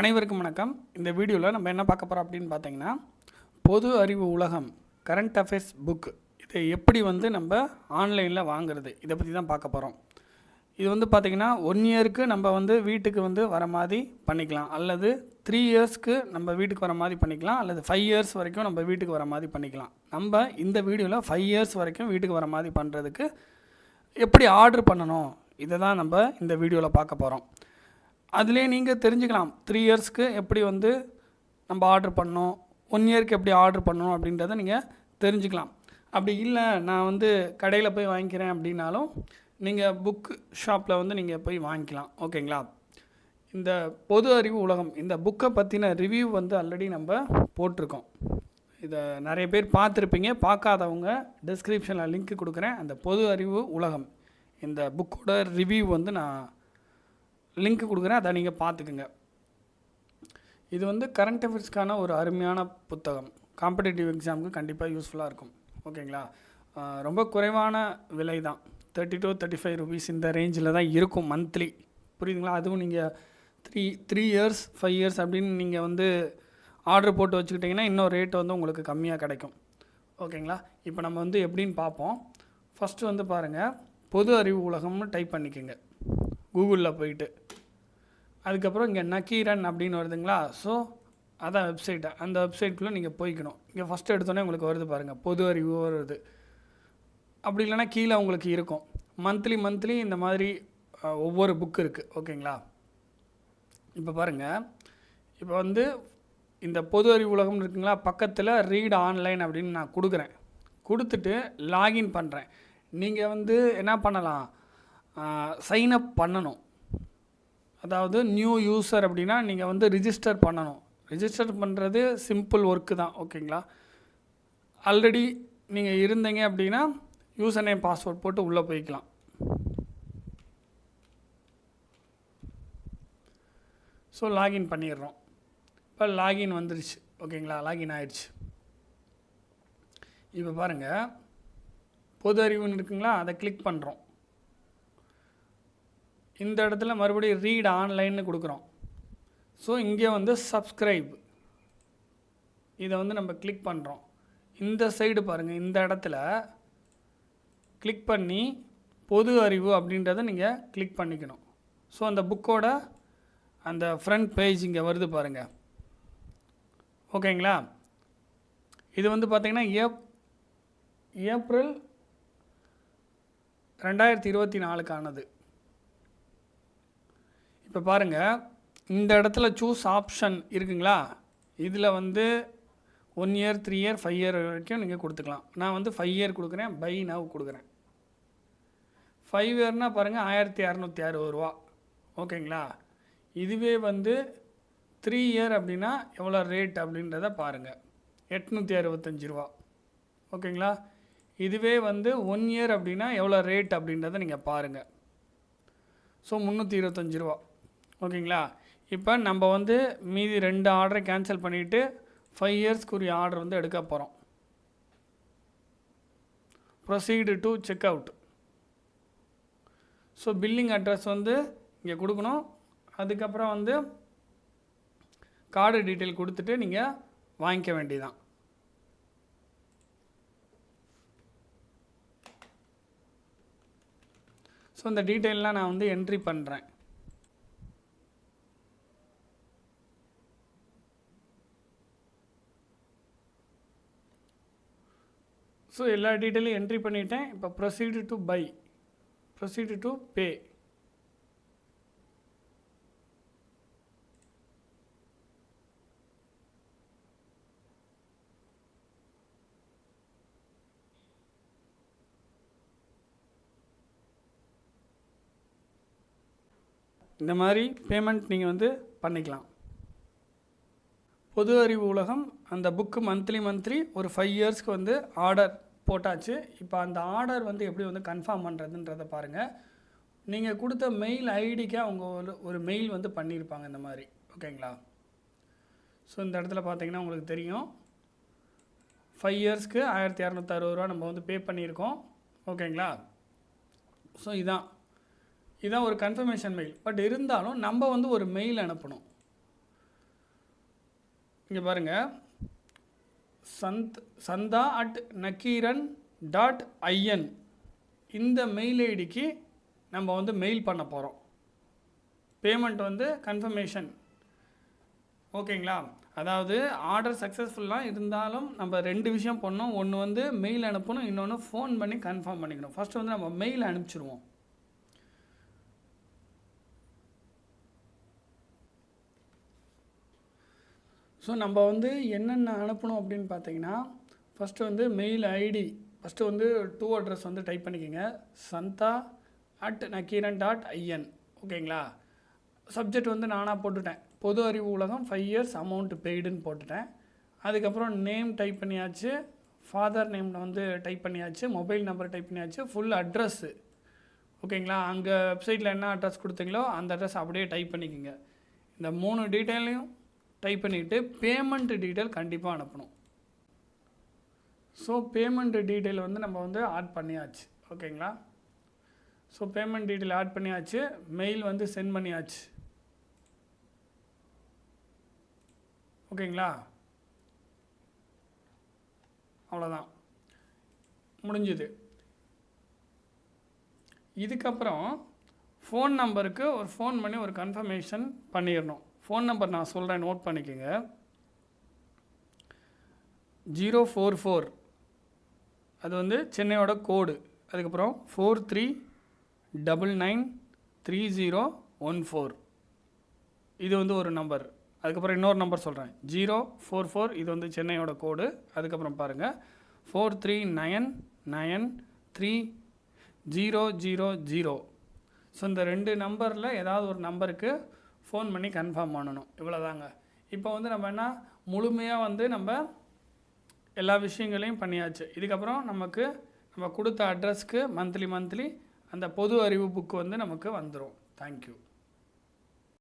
அனைவருக்கும் வணக்கம். இந்த வீடியோவில் நம்ம என்ன பார்க்க போகிறோம் அப்படின்னு பார்த்தீங்கன்னா பொது அறிவு உலகம் கரண்ட் அஃபேர்ஸ் புக் இதை எப்படி வந்து நம்ம ஆன்லைனில் வாங்குறது? இதை பற்றி தான் பார்க்க போகிறோம் இது வந்து பார்த்திங்கன்னா ஒன் இயருக்கு நம்ம வந்து வீட்டுக்கு வந்து வர மாதிரி பண்ணிக்கலாம். அல்லது த்ரீ இயர்ஸ்க்கு நம்ம வீட்டுக்கு வர மாதிரி பண்ணிக்கலாம். அல்லது ஃபைவ் இயர்ஸ் வரைக்கும் நம்ம வீட்டுக்கு வர மாதிரி பண்ணிக்கலாம். நம்ம இந்த வீடியோவில் ஃபைவ் இயர்ஸ் வரைக்கும் வீட்டுக்கு வர மாதிரி பண்ணுறதுக்கு எப்படி ஆர்டர் பண்ணணும்? இதை தான் நம்ம இந்த வீடியோவில் பார்க்க போகிறோம் அதிலே நீங்கள் தெரிஞ்சுக்கலாம். த்ரீ இயர்ஸ்க்கு எப்படி வந்து நம்ம ஆர்டர் பண்ணணும் ஒன் இயர்க்கு எப்படி ஆர்டர் பண்ணணும் அப்படின்றத நீங்கள் தெரிஞ்சுக்கலாம். அப்படி இல்லை நான் வந்து கடையில் போய் வாங்கிக்கிறேன் அப்படின்னாலும் நீங்கள் புக் ஷாப்பில் வந்து நீங்கள் போய் வாங்கிக்கலாம். ஓகேங்களா? இந்த பொது அறிவு உலகம் இந்த புக்கை பற்றின ரிவ்யூ வந்து ஆல்ரெடி நம்ம போட்டிருக்கோம். இதை நிறைய பேர் பார்த்துருப்பீங்க. பார்க்காதவங்க டிஸ்கிரிப்ஷனில் லிங்க் கொடுக்குறேன். அந்த பொது அறிவு உலகம். இந்த புக்கோட ரிவ்யூ வந்து நான் லிங்க் கொடுக்குறேன் அதை நீங்கள் பார்த்துக்குங்க. இது வந்து கரண்ட் அஃபேர்ஸ்க்கான ஒரு அருமையான புத்தகம். காம்படிட்டிவ் எக்ஸாமுக்கு கண்டிப்பாக யூஸ்ஃபுல்லாக இருக்கும். ஓகேங்களா ரொம்ப குறைவான விலை தான். Thirty to thirty five rupees இந்த ரேஞ்சில் தான் இருக்கும் மந்த்லி புரியுதுங்களா? அதுவும் நீங்கள் three three years five years அப்படின்னு நீங்கள் வந்து ஆர்டர் போட்டு வச்சுக்கிட்டிங்கன்னா இன்னும் ரேட் வந்து உங்களுக்கு கம்மியாக கிடைக்கும். ஓகேங்களா இப்போ நம்ம வந்து எப்படின்னு பார்ப்போம். ஃபஸ்ட்டு வந்து பாருங்கள் பொது அறிவு உலகம்னு டைப் பண்ணிக்கோங்க. கூகுளில் போயிட்டு. அதுக்கப்புறம் இங்கே நக்கீரன் அப்படின்னு வருதுங்களா? ஸோ அதான் வெப்சைட்டு அந்த வெப்சைட்குள்ளே நீங்கள் போய்க்கணும். இங்கே ஃபஸ்ட்டு எடுத்தோன்னே உங்களுக்கு வருது பாருங்கள் பொது அறிவு வருது. அப்படி இல்லைன்னா கீழே உங்களுக்கு இருக்கும். மந்த்லி மந்த்லி இந்த மாதிரி ஒவ்வொரு புக் இருக்குது ஓகேங்களா இப்போ பாருங்கள் இப்போ வந்து இந்த பொது அறிவு உலகம் இருக்குங்களா? பக்கத்தில் ரீட் ஆன்லைன் அப்படின்னு நான் கொடுக்குறேன். கொடுத்துட்டு லாகின் பண்ணுறேன் நீங்கள் வந்து என்ன பண்ணலாம்? சைன் அப் பண்ணணும். அதாவது நியூ யூசர் அப்படின்னா நீங்கள் வந்து ரிஜிஸ்டர் பண்ணணும். ரிஜிஸ்டர் பண்ணுறது சிம்பிள் ஒர்க்கு தான் ஓகேங்களா ஆல்ரெடி நீங்கள் இருந்தீங்க அப்படின்னா யூசர் நேம் பாஸ்வேர்ட் போட்டு உள்ளே போய்க்கலாம். ஸோ லாகின் பண்ணிடுறோம். இப்போ லாகின் வந்துருச்சு ஓகேங்களா லாகின் ஆயிடுச்சு. இப்போ பாருங்கள் பொது அறிவுன்னு இருக்குங்களா? அதை கிளிக் பண்ணுறோம் இந்த இடத்துல மறுபடியும் ரீட் ஆன்லைன்னு கொடுக்குறோம். ஸோ இங்கே வந்து சப்ஸ்கிரைப் இதை வந்து நம்ம கிளிக் பண்ணுறோம் இந்த சைடு பாருங்கள் இந்த இடத்துல கிளிக் பண்ணி பொது அறிவு அப்படின்றத நீங்கள் கிளிக் பண்ணிக்கணும். ஸோ அந்த புக்கோட அந்த ஃப்ரண்ட் பேஜ் இங்கே வருது பாருங்கள் ஓகேங்களா இது வந்து பார்த்திங்கன்னா ஏப் ஏப்ரல் ரெண்டாயிரத்தி இருபத்தி நாலுக்கானது. இப்போ பாருங்கள் இந்த இடத்துல சூஸ் ஆப்ஷன் இருக்குங்களா? இதில் வந்து one year three year five year வரைக்கும் நீங்கள் கொடுத்துக்கலாம். நான் வந்து ஃபைவ் இயர் கொடுக்குறேன் பை நவ் கொடுக்குறேன். ஃபைவ் இயர்னால் பாருங்கள் ஆயிரத்தி இரநூத்தி அறுபது ரூபா. ஓகேங்களா? இதுவே வந்து த்ரீ இயர் அப்படின்னா எவ்வளோ ரேட் அப்படின்றத பாருங்கள் எட்நூற்றி அறுபத்தஞ்சி ரூபா. ஓகேங்களா? இதுவே வந்து ஒன் இயர் அப்படின்னா எவ்வளோ ரேட் அப்படின்றத நீங்கள் பாருங்கள் ஸோ முந்நூற்றி இருபத்தஞ்சி ரூபா. ஓகேங்களா? இப்போ நம்ம வந்து மீதி ரெண்டு ஆர்டரை கேன்சல் பண்ணிவிட்டு ஃபைவ் இயர்ஸ்க்குரிய ஆர்டர் வந்து எடுக்க போகிறோம் proceed to check out so billing address வந்து இங்கே கொடுக்கணும். அதுக்கப்புறம் வந்து கார்டு டீட்டெயில் கொடுத்துட்டு நீங்கள் வாங்கிக்க வேண்டியதான் ஸோ இந்த டீட்டெயிலெலாம் நான் வந்து என்ட்ரி பண்ணுறேன் ஸோ எல்லா டீட்டெயிலும் என்ட்ரி பண்ணிட்டேன். இப்போ proceed to buy proceed to pay இந்த மாதிரி பேமெண்ட் நீங்கள் வந்து பண்ணிக்கலாம். பொது அறிவு உலகம் அந்த புக்கு மந்த்லி மந்த்லி ஒரு ஃபைவ் இயர்ஸ்க்கு வந்து ஆர்டர் போட்டாச்சு. இப்போ அந்த ஆர்டர் வந்து எப்படி வந்து கன்ஃபார்ம் பண்ணுறதுன்றதை பாருங்கள் நீங்கள் கொடுத்த மெயில் ஐடிக்கு அவங்க ஒரு ஒரு மெயில் வந்து பண்ணியிருப்பாங்க இந்த மாதிரி. ஓகேங்களா? ஸோ இந்த இடத்துல பார்த்தீங்கன்னா உங்களுக்கு தெரியும். ஃபைவ் இயர்ஸ்க்கு ஆயிரத்தி இரநூத்தறுபது ரூபா நம்ம வந்து பே பண்ணியிருக்கோம். ஓகேங்களா? ஸோ இதான். இதான் ஒரு கன்ஃபர்மேஷன் மெயில் பட் இருந்தாலும் நம்ம வந்து ஒரு மெயில் அனுப்பணும். இங்கே பாருங்கள் Chand Sandha at Nakkheeran dot IN இந்த மெயில் ஐடிக்கு நம்ம வந்து மெயில் பண்ண போகிறோம் பேமெண்ட் வந்து கன்ஃபர்மேஷன் ஓகேங்களா அதாவது ஆர்டர் சக்ஸஸ்ஃபுல்லாக இருந்தாலும் நம்ம ரெண்டு விஷயம் பண்ணோம். ஒன்று வந்து மெயில் அனுப்பணும் இன்னொன்று ஃபோன் பண்ணி கன்ஃபார்ம் பண்ணிக்கணும். ஃபஸ்ட்டு வந்து நம்ம மெயில் அனுப்பிச்சிருவோம். ஸோ நம்ம வந்து என்னென்ன அனுப்பணும் அப்படின்னு பார்த்தீங்கன்னா ஃபஸ்ட்டு வந்து மெயில் ஐடி ஃபஸ்ட்டு வந்து டூ அட்ரஸ் வந்து டைப் பண்ணிக்கோங்க. சந்தா அட் நக்கீரன் டாட் ஐஎன் ஓகேங்களா சப்ஜெக்ட் வந்து நானாக போட்டுட்டேன். பொது அறிவு உலகம் ஃபைவ் இயர்ஸ் அமௌண்ட் பெய்டுன்னு போட்டுட்டேன். அதுக்கப்புறம் நேம் டைப் பண்ணியாச்சு. ஃபாதர் நேம் வந்து டைப் பண்ணியாச்சு. மொபைல் நம்பர் டைப் பண்ணியாச்சு. ஃபுல் அட்ரஸ்ஸு ஓகேங்களா அங்கே வெப்சைட்டில் என்ன அட்ரஸ் கொடுத்தீங்களோ அந்த அட்ரஸ் அப்படியே டைப் பண்ணிக்கோங்க. இந்த மூணு டீட்டெயிலையும் டைப் பண்ணிவிட்டு பேமெண்ட் டீட்டெயில் கண்டிப்பாக அனுப்பணும். ஸோ பேமெண்ட் டீட்டெயில் வந்து நம்ம வந்து ஆட் பண்ணியாச்சு. ஓகேங்களா? ஸோ பேமெண்ட் டீட்டெயில் ஆட் பண்ணியாச்சு. மெயில் வந்து சென்ட் பண்ணியாச்சு. ஓகேங்களா? அவ்வளோதான் முடிஞ்சுது. இதுக்கப்புறம் ஃபோன் நம்பருக்கு ஒரு ஃபோன் பண்ணி ஒரு கன்ஃபர்மேஷன் பண்ணிடணும். ஃபோன் நம்பர் நான் சொல்கிறேன் நோட் பண்ணிக்கோங்க. ஜீரோ ஃபோர் ஃபோர் அது வந்து சென்னையோட கோடு அதுக்கப்புறம் four three double nine three zero one four இது வந்து ஒரு நம்பர் அதுக்கப்புறம் இன்னொரு நம்பர் சொல்கிறேன் ஜீரோ ஃபோர் ஃபோர் இது வந்து சென்னையோட கோடு அதுக்கப்புறம் பாருங்கள் four three nine nine three zero zero zero so இந்த ரெண்டு நம்பரில் ஏதாவது ஒரு நம்பருக்கு ஃபோன் பண்ணி கன்ஃபார்ம் பண்ணணும். இவ்வளோதாங்க இப்போ வந்து நம்ம என்ன முழுமையாக வந்து நம்ம எல்லா விஷயங்களையும் பண்ணியாச்சு. இதுக்கப்புறம் நமக்கு நம்ம கொடுத்த அட்ரஸ்க்கு மந்த்லி மந்த்லி அந்த பொது அறிவு புக்கு வந்து நமக்கு வந்துடும் தேங்க்யூ